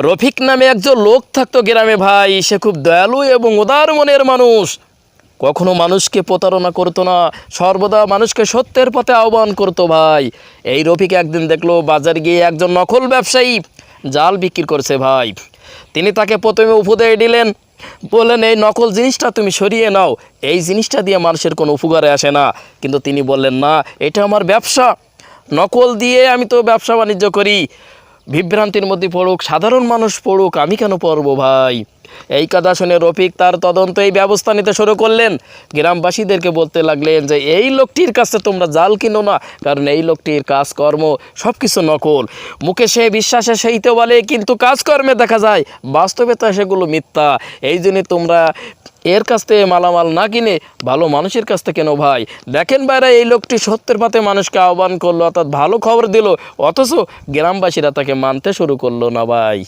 রফিক নামে একজন লোক থাকতো গ্রামে ভাই। সে খুব দয়ালু এবং উদার মনের মানুষ। কখনো মানুষকে প্রতারণা করতো না, সর্বদা মানুষকে সত্যের পথে আহ্বান করতো ভাই। এই রফিক একদিন দেখল বাজারে গিয়ে একজন নকল ব্যবসায়ী জাল বিক্রি করছে ভাই। তিনি তাকে প্রথমে উপদেশ দিলেন, বললেন, এই নকল জিনিসটা তুমি সরিয়ে নাও। এই জিনিসটা দিয়ে মানুষের কোনো উপকারে আসে না। কিন্তু তিনি বললেন, না, এটা আমার ব্যবসা। নকল দিয়ে আমি তো ব্যবসা বাণিজ্য করি। বিভ্রান্তির মধ্যে পড়ুক সাধারণ মানুষ পড়ুক আমি কেন পড়ব ভাই? এই কথা শুনে রফিক তার তদন্ত এই ব্যবস্থা নিতে শুরু করলেন। গ্রামবাসীদেরকে বলতে লাগলেন যে, এই লোকটির কাছে তোমরা জাল কিনো না, কারণ এই লোকটির কাজকর্ম সব কিছু নকল। মুখে সে বিশ্বাসে সেই তো বলে, কিন্তু কাজকর্মে দেখা যায়, বাস্তবে তা সেগুলো মিথ্যা। এই জন্যে তোমরা এর কাছ থেকে মালামাল না কিনে ভালো মানুষের কাছ থেকে কেন ভাই। দেখেন বাইরে এই লোকটি সত্যের পাতে মানুষকে আহ্বান করল, অর্থাৎ ভালো খবর দিল, অথচ গ্রামবাসীরা তাকে মানতে শুরু করল না ভাই।